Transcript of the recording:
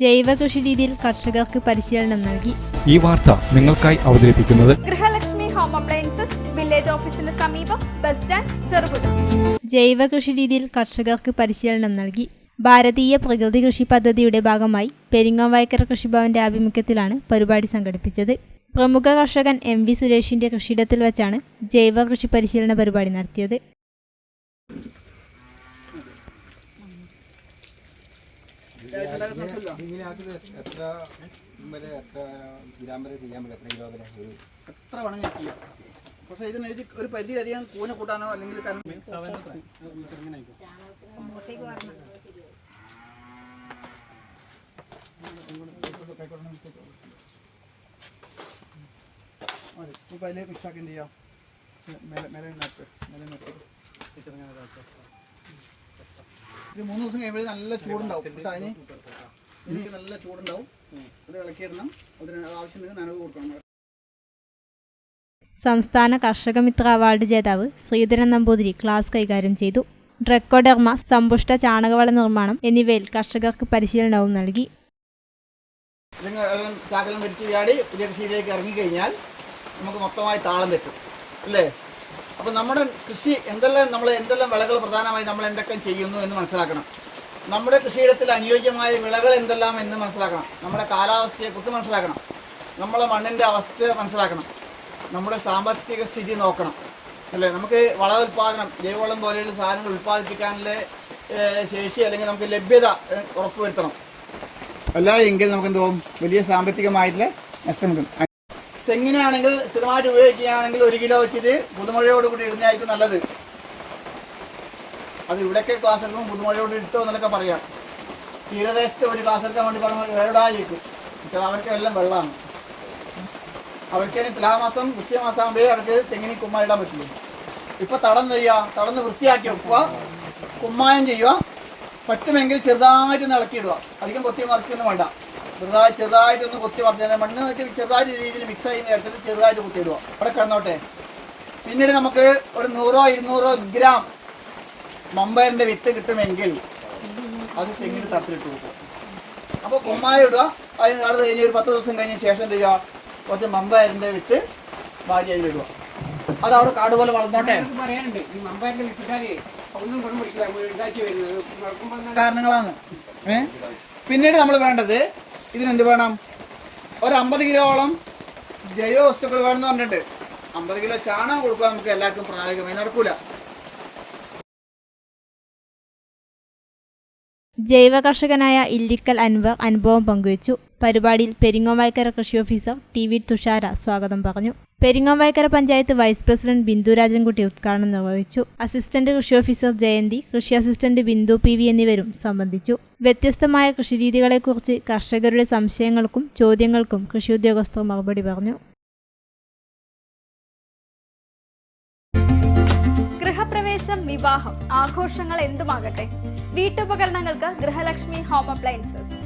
ജൈവ കൃഷി രീതിയിൽ കർഷകർക്ക് പരിശീലനം നൽകി. ഈ വാർത്ത നിങ്ങൾക്കായി അവതരിപ്പിക്കുന്നത് ഗൃഹലക്ഷ്മി ഹോം അപ്ലയൻസസ് വില്ലേജ് ഓഫീസിന് സമീപം ബസ് സ്റ്റാൻഡ് ചെറുപുഴ. ജൈവ കൃഷി രീതിയിൽ കർഷകർക്ക് പരിശീലനം നൽകി. ഭാരതീയ പ്രകൃതി കൃഷി പദ്ധതിയുടെ ഭാഗമായി പെരിങ്ങോവയക്കര കൃഷിഭവന്റെ ആഭിമുഖ്യത്തിലാണ് പരിപാടി സംഘടിപ്പിച്ചത്. പ്രമുഖ കർഷകൻ എം വി സുരേഷിന്റെ കൃഷിയിടത്തിൽ വെച്ചാണ് ജൈവ കൃഷി പരിശീലന പരിപാടി നടത്തിയത് എത്ര വരെ എത്ര ഗ്രാം വരെ ചെയ്യാൻ പറ്റും എത്ര കിലോ വരെ ഒരു എത്ര വേണമെങ്കിൽ ചെയ്യാം. പക്ഷേ ഇതിന് ഒരു പരിധിയിലധികം കൂന കൂട്ടാനോ അല്ലെങ്കിൽ അതിലേക്ക് മിക്സ് ചെയ്യാം? മെല മേലെ മേലെ നട്ട്. മേലെ നട്ട്. ഇത് മൂന്ന് ദിവസം കഴിയുമ്പോഴേ നല്ല ചൂടുണ്ടാവും. കേട്ടോ അതിന് എനിക്ക് നല്ല ചൂടുണ്ടാവും. അത് ഇളക്കിയിടണം. അതിന് ആവശ്യമുണ്ടെങ്കിൽ നനവ് കൊടുക്കണം. സംസ്ഥാന കർഷക മിത്ര അവാർഡ് ജേതാവ് ശ്രീധരൻ നമ്പൂതിരി ക്ലാസ് കൈകാര്യം ചെയ്തു. ഡ്രക്കോഡെർമ സമ്പുഷ്ട ചാണകവള നിർമ്മാണം എന്നിവയിൽ കർഷകർക്ക് പരിശീലനവും നൽകി. ചാക്കലം വലിച്ചു ചാടി പുതിയ കൃഷിയിലേക്ക് ഇറങ്ങിക്കഴിഞ്ഞാൽ നമുക്ക് മൊത്തമായി താളം തെറ്റും. അല്ലേ? അപ്പം നമ്മുടെ കൃഷി എന്തെല്ലാം നമ്മൾ എന്തെല്ലാം വിളകൾ പ്രധാനമായി നമ്മൾ എന്തൊക്കെ ചെയ്യുന്നു എന്ന് മനസ്സിലാക്കണം. നമ്മുടെ കൃഷിയിടത്തിൽ അനുയോജ്യമായ വിളകൾ എന്തെല്ലാം എന്ന് മനസ്സിലാക്കണം. നമ്മുടെ കാലാവസ്ഥയെക്കുറിച്ച് മനസ്സിലാക്കണം. നമ്മളെ മണ്ണിന്റെ അവസ്ഥ മനസ്സിലാക്കണം. നമ്മുടെ സാമ്പത്തിക സ്ഥിതി നോക്കണം. അല്ലേ? നമുക്ക് വള ഉൽപ്പാദനം ജൈവവളം പോലെയുള്ള സാധനങ്ങൾ ഉൽപ്പാദിപ്പിക്കാനുള്ള ശേഷി അല്ലെങ്കിൽ നമുക്ക് ലഭ്യത ഉറപ്പുവരുത്തണം. അല്ല എങ്കിൽ നമുക്ക് എന്തോ വലിയ സാമ്പത്തികമായിട്ടുള്ള നഷ്ടം തെങ്ങിനാണെങ്കിൽ സ്ഥിരമായിട്ട് ഉപയോഗിക്കുകയാണെങ്കിൽ ഒരു കിലോ വെച്ചിട്ട് പുതുമഴയോട് കൂടി ഇടുന്നതായിരിക്കും നല്ലത്. അത് ഇവിടെയൊക്കെ ക്ലാസ് എടുക്കുമ്പോൾ പുതുമഴയോട് ഇട്ടോ എന്നൊക്കെ പറയാം. തീരദേശത്ത് ഒരു ക്ലാസ് എടുക്കാൻ വേണ്ടി പറഞ്ഞാൽ വേടായിരിക്കും പക്ഷേ അവർക്ക് എല്ലാം വെള്ളമാണ്. അവർക്ക് ഇനി തുലാമാസം ഉച്ചമാസം ആകുമ്പോഴേ അവർക്ക് തെങ്ങിന് കുമ്മ ഇടാൻ പറ്റില്ല? ഇപ്പൊ തടം ചെയ്യുക തടന്ന് വൃത്തിയാക്കി വെക്കുക കുമ്മായം ചെയ്യുക പറ്റുമെങ്കിൽ ചെറുതായിട്ട് ഇളക്കിയിടുക അധികം കൊത്തി മറിച്ചൊന്നും വേണ്ട. ചെറുതായി ചെറുതായിട്ടൊന്ന് കൊത്തി മറിച്ചാൽ മണ്ണ് വെച്ചിട്ട് ചെറുതായിട്ട് രീതിയിൽ മിക്സ് ചെയ്യുന്ന നേരത്തിൽ ചെറുതായിട്ട് കുത്തിയിടുക. അവിടെ കിടന്നോട്ടെ. പിന്നീട് നമുക്ക് ഒരു നൂറോ ഇരുന്നൂറോ ഗ്രാം മമ്പയറിന്റെ വിത്ത് കിട്ടുമെങ്കിൽ അത് തെങ്ങിന് തട്ടിലിട്ട് കൊടുക്കുക. അപ്പോൾ കുമ്മായം ഇടുക. അതിന് നാളെ കഴിഞ്ഞ് ഒരു പത്ത് ദിവസം കഴിഞ്ഞ ശേഷം എന്ത് ചെയ്യുക? കുറച്ച് മമ്പയറിന്റെ വിത്ത് ഭാര്യ അതിലിടുക. അത് അവിടെ കാട് പോലെ വളർന്നോട്ടെ. ഒന്നും കാരണങ്ങളാണ്. പിന്നീട് നമ്മൾ വേണ്ടത് ഇതിനെന്ത് വേണം? ഒരു അമ്പത് കിലോളം ജൈവ വസ്തുക്കൾ വേണമെന്ന് പറഞ്ഞിട്ടുണ്ട് അമ്പത് കിലോ ചാണകം കൊടുക്കുക നമുക്ക് എല്ലാവർക്കും പ്രായോഗികമായി നടക്കൂല. ജൈവ കർഷകനായ ഇല്ലിക്കൽ അൻവർ അനുഭവം പങ്കുവച്ചു. പരിപാടിയിൽ പെരിങ്ങോവായ്ക്കര കൃഷി ഓഫീസർ ടി വി തുഷാര സ്വാഗതം പറഞ്ഞു. പെരിങ്ങോവായ്ക്കര പഞ്ചായത്ത് വൈസ് പ്രസിഡന്റ് ബിന്ദു രാജൻകുട്ടി ഉദ്ഘാടനം നിർവഹിച്ചു. അസിസ്റ്റന്റ് കൃഷി ഓഫീസർ ജയന്തി കൃഷി അസിസ്റ്റന്റ് ബിന്ദു പി വി എന്നിവരും സംബന്ധിച്ചു. വ്യത്യസ്തമായ കൃഷിരീതികളെക്കുറിച്ച് കർഷകരുടെ സംശയങ്ങൾക്കും ചോദ്യങ്ങൾക്കും കൃഷി ഉദ്യോഗസ്ഥർ മറുപടി പറഞ്ഞു. ഗൃഹപ്രവേശം വിവാഹം ആഘോഷങ്ങൾ എന്തുമാകട്ടെ? വീട്ടുപകരണങ്ങൾക്ക് ഗൃഹലക്ഷ്മി ഹോം അപ്ലയൻസസ്.